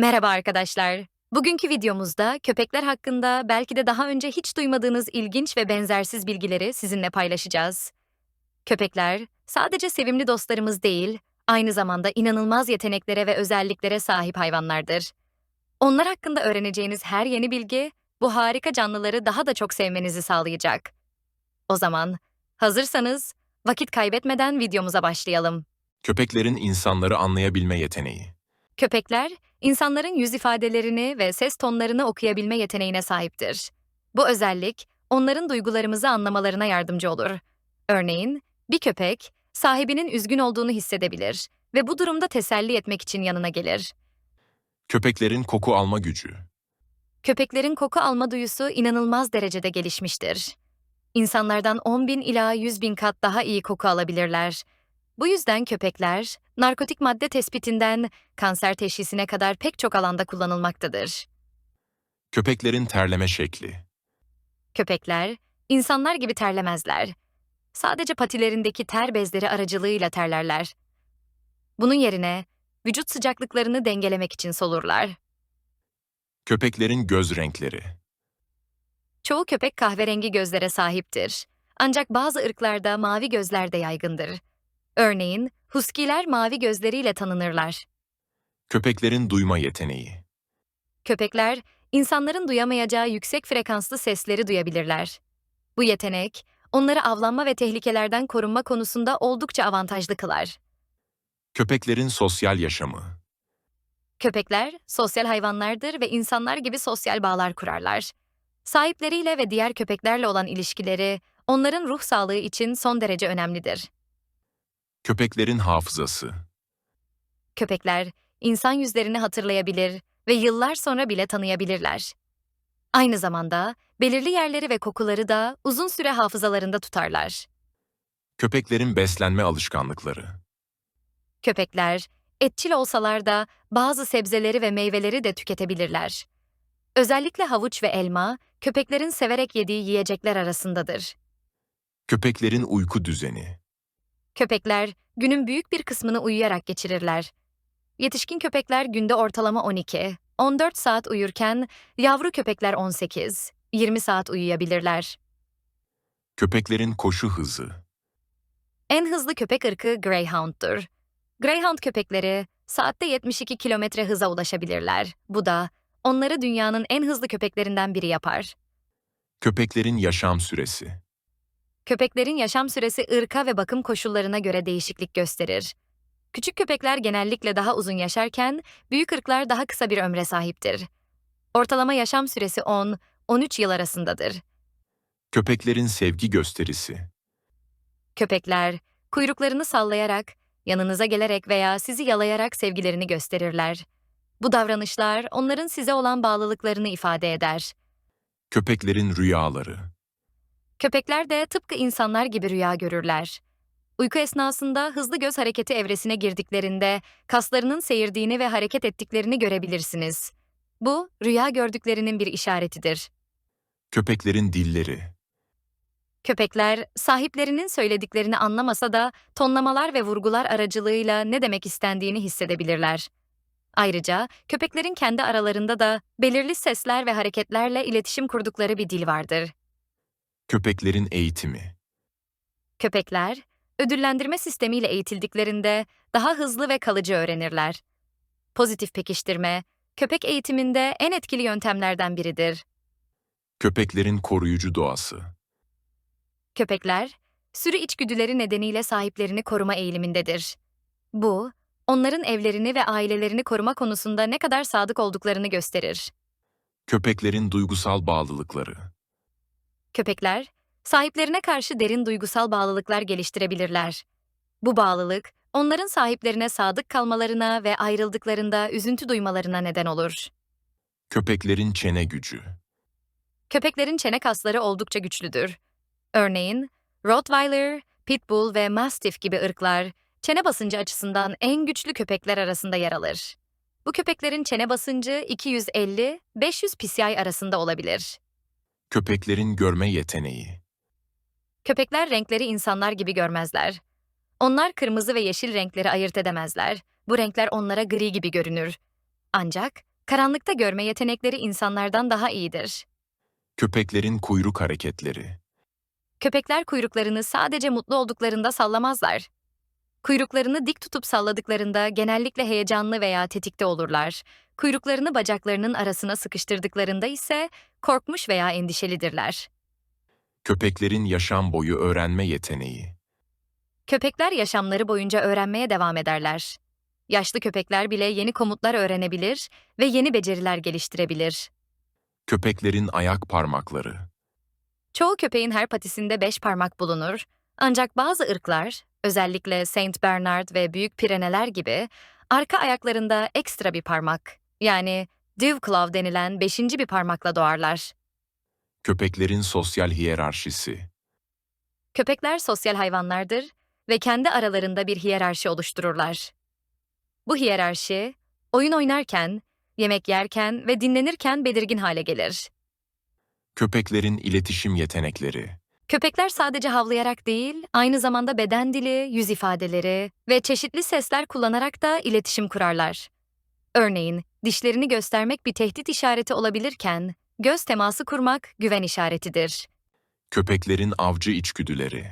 Merhaba arkadaşlar. Bugünkü videomuzda köpekler hakkında belki de daha önce hiç duymadığınız ilginç ve benzersiz bilgileri sizinle paylaşacağız. Köpekler sadece sevimli dostlarımız değil, aynı zamanda inanılmaz yeteneklere ve özelliklere sahip hayvanlardır. Onlar hakkında öğreneceğiniz her yeni bilgi bu harika canlıları daha da çok sevmenizi sağlayacak. O zaman hazırsanız vakit kaybetmeden videomuza başlayalım. Köpeklerin insanları anlayabilme yeteneği. Köpekler, insanların yüz ifadelerini ve ses tonlarını okuyabilme yeteneğine sahiptir. Bu özellik, onların duygularımızı anlamalarına yardımcı olur. Örneğin, bir köpek, sahibinin üzgün olduğunu hissedebilir ve bu durumda teselli etmek için yanına gelir. Köpeklerin koku alma gücü. Köpeklerin koku alma duyusu inanılmaz derecede gelişmiştir. İnsanlardan 10 bin ila 100 bin kat daha iyi koku alabilirler. Bu yüzden köpekler, narkotik madde tespitinden kanser teşhisine kadar pek çok alanda kullanılmaktadır. Köpeklerin terleme şekli. Köpekler, insanlar gibi terlemezler. Sadece patilerindeki ter bezleri aracılığıyla terlerler. Bunun yerine vücut sıcaklıklarını dengelemek için solurlar. Köpeklerin göz renkleri. Çoğu köpek kahverengi gözlere sahiptir. Ancak bazı ırklarda mavi gözler de yaygındır. Örneğin, huskiler mavi gözleriyle tanınırlar. Köpeklerin duyma yeteneği. Köpekler, insanların duyamayacağı yüksek frekanslı sesleri duyabilirler. Bu yetenek, onları avlanma ve tehlikelerden korunma konusunda oldukça avantajlı kılar. Köpeklerin sosyal yaşamı. Köpekler, sosyal hayvanlardır ve insanlar gibi sosyal bağlar kurarlar. Sahipleriyle ve diğer köpeklerle olan ilişkileri, onların ruh sağlığı için son derece önemlidir. Köpeklerin hafızası. Köpekler, insan yüzlerini hatırlayabilir ve yıllar sonra bile tanıyabilirler. Aynı zamanda, belirli yerleri ve kokuları da uzun süre hafızalarında tutarlar. Köpeklerin beslenme alışkanlıkları. Köpekler, etçil olsalar da bazı sebzeleri ve meyveleri de tüketebilirler. Özellikle havuç ve elma, köpeklerin severek yediği yiyecekler arasındadır. Köpeklerin uyku düzeni. Köpekler, günün büyük bir kısmını uyuyarak geçirirler. Yetişkin köpekler günde ortalama 12, 14 saat uyurken yavru köpekler 18, 20 saat uyuyabilirler. Köpeklerin koşu hızı. En hızlı köpek ırkı Greyhound'dur. Greyhound köpekleri saatte 72 kilometre hıza ulaşabilirler. Bu da onları dünyanın en hızlı köpeklerinden biri yapar. Köpeklerin yaşam süresi. Köpeklerin yaşam süresi ırka ve bakım koşullarına göre değişiklik gösterir. Küçük köpekler genellikle daha uzun yaşarken, büyük ırklar daha kısa bir ömre sahiptir. Ortalama yaşam süresi 10-13 yıl arasındadır. Köpeklerin sevgi gösterisi. Köpekler, kuyruklarını sallayarak, yanınıza gelerek veya sizi yalayarak sevgilerini gösterirler. Bu davranışlar onların size olan bağlılıklarını ifade eder. Köpeklerin rüyaları. Köpekler de tıpkı insanlar gibi rüya görürler. Uyku esnasında hızlı göz hareketi evresine girdiklerinde kaslarının seyirdiğini ve hareket ettiklerini görebilirsiniz. Bu, rüya gördüklerinin bir işaretidir. Köpeklerin dilleri. Köpekler, sahiplerinin söylediklerini anlamasa da tonlamalar ve vurgular aracılığıyla ne demek istendiğini hissedebilirler. Ayrıca köpeklerin kendi aralarında da belirli sesler ve hareketlerle iletişim kurdukları bir dil vardır. Köpeklerin eğitimi. Köpekler, ödüllendirme sistemiyle eğitildiklerinde daha hızlı ve kalıcı öğrenirler. Pozitif pekiştirme, köpek eğitiminde en etkili yöntemlerden biridir. Köpeklerin koruyucu doğası. Köpekler, sürü içgüdüleri nedeniyle sahiplerini koruma eğilimindedir. Bu, onların evlerini ve ailelerini koruma konusunda ne kadar sadık olduklarını gösterir. Köpeklerin duygusal bağlılıkları. Köpekler, sahiplerine karşı derin duygusal bağlılıklar geliştirebilirler. Bu bağlılık, onların sahiplerine sadık kalmalarına ve ayrıldıklarında üzüntü duymalarına neden olur. Köpeklerin çene gücü. Köpeklerin çene kasları oldukça güçlüdür. Örneğin, Rottweiler, Pitbull ve Mastiff gibi ırklar, çene basıncı açısından en güçlü köpekler arasında yer alır. Bu köpeklerin çene basıncı 250-500 psi arasında olabilir. Köpeklerin görme yeteneği. Köpekler renkleri insanlar gibi görmezler. Onlar kırmızı ve yeşil renkleri ayırt edemezler. Bu renkler onlara gri gibi görünür. Ancak karanlıkta görme yetenekleri insanlardan daha iyidir. Köpeklerin kuyruk hareketleri. Köpekler kuyruklarını sadece mutlu olduklarında sallamazlar. Kuyruklarını dik tutup salladıklarında genellikle heyecanlı veya tetikte olurlar. Kuyruklarını bacaklarının arasına sıkıştırdıklarında ise korkmuş veya endişelidirler. Köpeklerin yaşam boyu öğrenme yeteneği. Köpekler yaşamları boyunca öğrenmeye devam ederler. Yaşlı köpekler bile yeni komutlar öğrenebilir ve yeni beceriler geliştirebilir. Köpeklerin ayak parmakları. Çoğu köpeğin her patisinde beş parmak bulunur. Ancak bazı ırklar, özellikle Saint Bernard ve Büyük Pireneler gibi, arka ayaklarında ekstra bir parmak, yani dew claw denilen beşinci bir parmakla doğarlar. Köpeklerin sosyal hiyerarşisi. Köpekler sosyal hayvanlardır ve kendi aralarında bir hiyerarşi oluştururlar. Bu hiyerarşi, oyun oynarken, yemek yerken ve dinlenirken belirgin hale gelir. Köpeklerin iletişim yetenekleri. Köpekler sadece havlayarak değil, aynı zamanda beden dili, yüz ifadeleri ve çeşitli sesler kullanarak da iletişim kurarlar. Örneğin, dişlerini göstermek bir tehdit işareti olabilirken, göz teması kurmak güven işaretidir. Köpeklerin avcı içgüdüleri.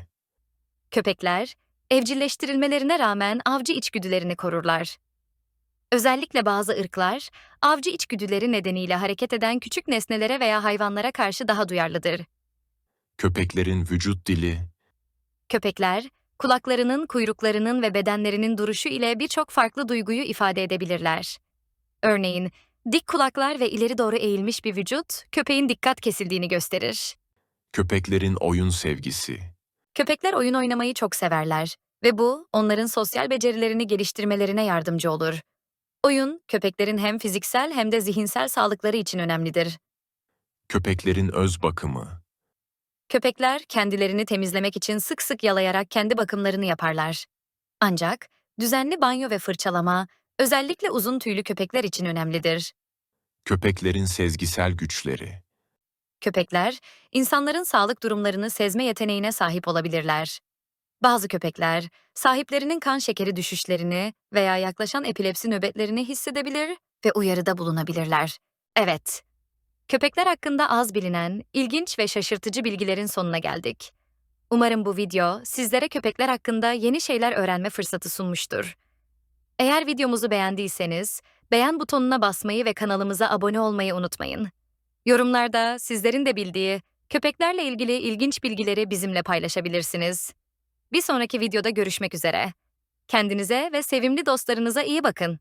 Köpekler, evcilleştirilmelerine rağmen avcı içgüdülerini korurlar. Özellikle bazı ırklar, avcı içgüdüleri nedeniyle hareket eden küçük nesnelere veya hayvanlara karşı daha duyarlıdır. Köpeklerin vücut dili. Köpekler, kulaklarının, kuyruklarının ve bedenlerinin duruşu ile birçok farklı duyguyu ifade edebilirler. Örneğin, dik kulaklar ve ileri doğru eğilmiş bir vücut, köpeğin dikkat kesildiğini gösterir. Köpeklerin oyun sevgisi. Köpekler oyun oynamayı çok severler ve bu, onların sosyal becerilerini geliştirmelerine yardımcı olur. Oyun, köpeklerin hem fiziksel hem de zihinsel sağlıkları için önemlidir. Köpeklerin öz bakımı. Köpekler kendilerini temizlemek için sık sık yalayarak kendi bakımlarını yaparlar. Ancak düzenli banyo ve fırçalama özellikle uzun tüylü köpekler için önemlidir. Köpeklerin sezgisel güçleri. Köpekler, insanların sağlık durumlarını sezme yeteneğine sahip olabilirler. Bazı köpekler, sahiplerinin kan şekeri düşüşlerini veya yaklaşan epilepsi nöbetlerini hissedebilir ve uyarıda bulunabilirler. Evet, köpekler hakkında az bilinen, ilginç ve şaşırtıcı bilgilerin sonuna geldik. Umarım bu video sizlere köpekler hakkında yeni şeyler öğrenme fırsatı sunmuştur. Eğer videomuzu beğendiyseniz, beğen butonuna basmayı ve kanalımıza abone olmayı unutmayın. Yorumlarda sizlerin de bildiği köpeklerle ilgili ilginç bilgileri bizimle paylaşabilirsiniz. Bir sonraki videoda görüşmek üzere. Kendinize ve sevimli dostlarınıza iyi bakın.